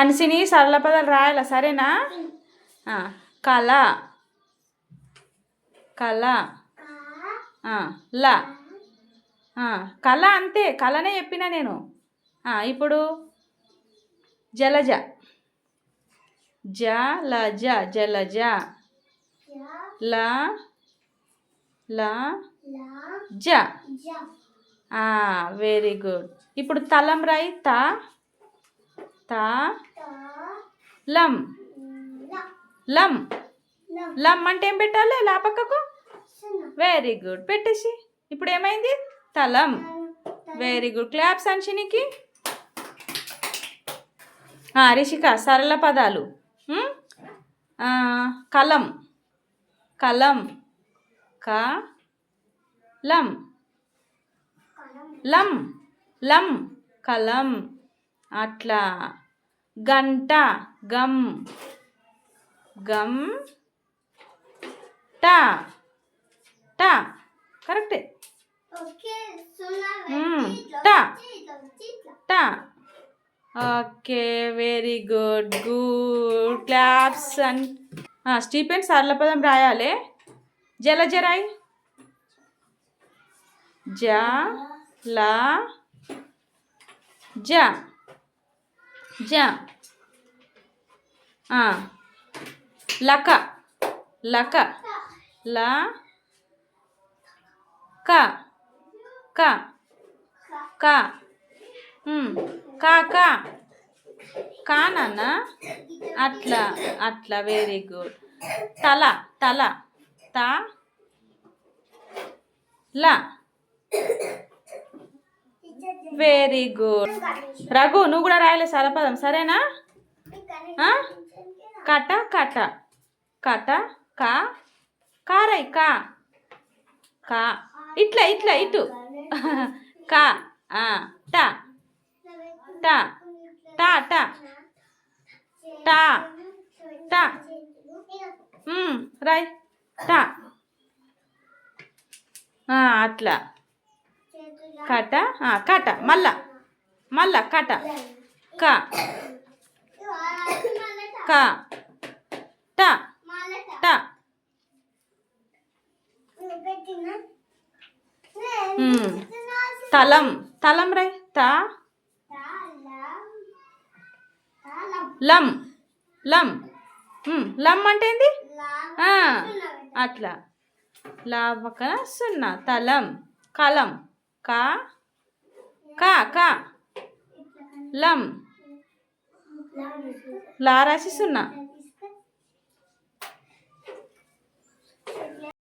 మనిషిని సరళ పదాలు రాయాలా? సరేనా? కళ. కళ. ల. కళ అంతే. కళనే చెప్పిన నేను. ఇప్పుడు జలజ. జలజ జలజ. ల. ల. జ. వెరీ గుడ్ ఇప్పుడు తలం రాయి త. త. లం. లం. లం. అంటే ఏం పెట్టాలి? లా పక్కకు? వెరీ గుడ్ పెట్టేసి. ఇప్పుడు ఏమైంది? తలం. వెరీ గుడ్ క్లాప్స్ అంశనికి రిషిక సరళ పదాలు. కలం. కలం. క. లం. లం. లం. కలం. అట్లా. గంట గమ్ గమ్ టా టా కరెక్టే Hmm, ta. టా okay very good good claps and Stephen సరళ పదం రాయాలి జలజరాయి జ లా జ జ ఆ, లక. లక. ల. క. క. క. కాక కా కా. అట్లా. అట్లా. వెరీ గుడ్ తల. తల. త. ల. వెరీ గుడ్ రఘు నువ్వు కూడా రాయలే సరపదం. సరేనా? కట. కట. క. కా కారై కా. కా. ఇట్లా ఇట్లా ఇటు. కా. ట. టా. టా టా. టా. టా. టా రాయ్. టా. అట్లా. కట. కట. మళ్ళా మళ్ళా కట. క. క. ట. ట. తలం. తలం రై. త లం. లం. లం అంటే ఏంది? అట్లా. లా పక్కన సున్నా. తలం. కలం. కా. కా. కా. లం. లా రాసి సున్నా.